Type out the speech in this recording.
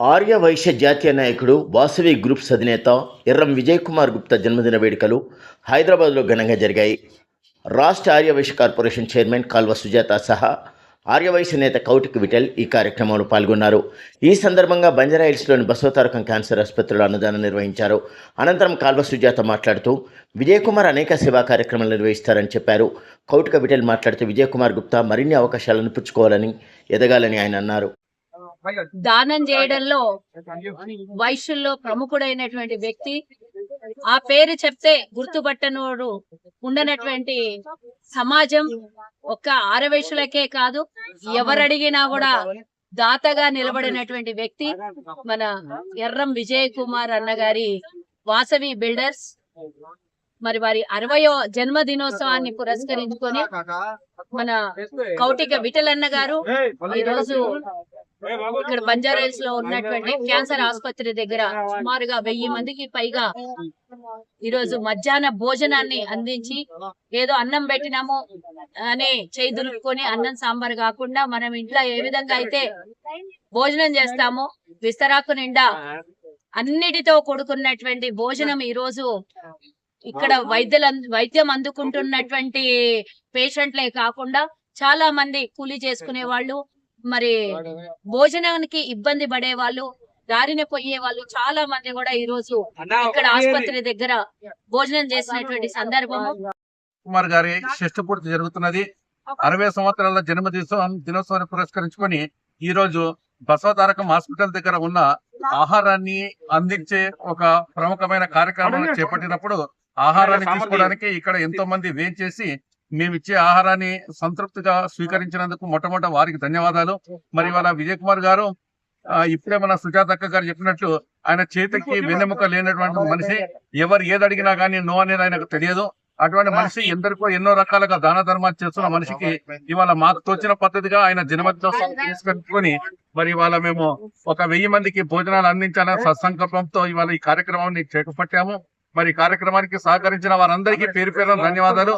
ఆర్య వైశ్య జాతీయ నాయకుడు వాసవి గ్రూప్స్ అధినేత ఎర్రం విజయ్ కుమార్ గుప్తా జన్మదిన వేడుకలు హైదరాబాద్లో ఘనంగా జరిగాయి. రాష్ట్ర ఆర్యవైశ్య కార్పొరేషన్ చైర్మన్ కాల్వ సుజాత సహా ఆర్యవైశ్య నేత కౌటిక్ విటల్ ఈ కార్యక్రమంలో పాల్గొన్నారు. ఈ సందర్భంగా బంజారాహిల్స్లోని బసవతారకం క్యాన్సర్ ఆసుపత్రిలో అన్నదానం నిర్వహించారు. అనంతరం కాల్వ సుజాత మాట్లాడుతూ విజయకుమార్ అనేక సేవా కార్యక్రమాలు నిర్వహిస్తారని చెప్పారు. కౌటిక విఠల్ మాట్లాడుతూ విజయకుమార్ గుప్తా మరిన్ని అవకాశాలను పుచ్చుకోవాలని ఎదగాలని ఆయన అన్నారు. దానం చేయడంలో వైశ్యుల్లో ప్రముఖుడైనటువంటి వ్యక్తి ఆ పేరు చెప్తే గుర్తుపట్టనోడు ఉండనటువంటి సమాజం ఒక్క ఆరవైశ్యులకే కాదు ఎవరడిగినా కూడా దాతగా నిలబడినటువంటి వ్యక్తి మన ఎర్రం విజయ్ కుమార్ అన్నగారి వాసవి బిల్డర్స్. మరి వారి అరవయో జన్మదినోత్సవాన్ని పురస్కరించుకొని మన కౌటిక విఠలన్న గారు ఈ రోజు ఇక్కడ బంజారాహిల్స్లో ఉన్నటువంటి క్యాన్సర్ ఆసుపత్రి దగ్గర సుమారుగా వెయ్యి మందికి పైగా ఈ రోజు మధ్యాహ్న భోజనాన్ని అందించి ఏదో అన్నం పెట్టినాము అని చేయి దులుపుకొని అన్నం సాంబార్ కాకుండా మనం ఇంట్లో ఏ విధంగా అయితే భోజనం చేస్తామో విస్తరాకు నిండా అన్నిటితో కూడుకున్నటువంటి భోజనం ఈ రోజు ఇక్కడ వైద్యుల వైద్యం అందుకుంటున్నటువంటి పేషెంట్లే కాకుండా చాలా మంది కూలీ చేసుకునే వాళ్ళు మరి భోజనానికి ఇబ్బంది పడే వాళ్ళు దారిన పోయే వాళ్ళు చాలా మంది కూడా ఈ రోజు ఇక్కడ ఆసుపత్రి దగ్గర భోజనం చేసినటువంటి సందర్భము. కుమార్ గారి షష్ఠ పూర్తి జరుగుతున్నది. అరవై సంవత్సరాల జన్మదినోత్సవం దినోత్సవాన్ని పురస్కరించుకొని ఈ రోజు బసవతారకం హాస్పిటల్ దగ్గర ఉన్న ఆహారాన్ని అందించే ఒక ప్రముఖమైన కార్యక్రమాన్ని చేపట్టినప్పుడు ఆహారాన్ని తీసుకోవడానికి ఇక్కడ ఎంతో మంది వేచి చేసి మేము ఇచ్చే ఆహారాన్ని సంతృప్తిగా స్వీకరించినందుకు మొట్టమొదట వారికి ధన్యవాదాలు. మరి వాళ్ళ విజయ్ కుమార్ గారు ఇప్పుడే మన సుజాత అక్క గారు చెప్పినట్లు ఆయన చేతికి వెన్నెముక లేనటువంటి మనిషి. ఎవరు ఏది అడిగినా కానీ నో అనేది ఆయనకు తెలియదు. అటువంటి మనిషి ఎందరికో ఎన్నో రకాలుగా దాన ధర్మాలు చేస్తున్న మనిషికి ఇవాళ మాకు తోచిన పద్ధతిగా ఆయన జన్మదినోత్సవం తీసుకొని మరి ఇవాళ మేము ఒక వెయ్యి మందికి భోజనాలు అందించాలనే సత్సంకల్పంతో ఇవాళ ఈ కార్యక్రమాన్ని చేపట్టాము. మరి కార్యక్రమానికి సహకరించిన వారందరికీ పేరు పేరు ధన్యవాదాలు.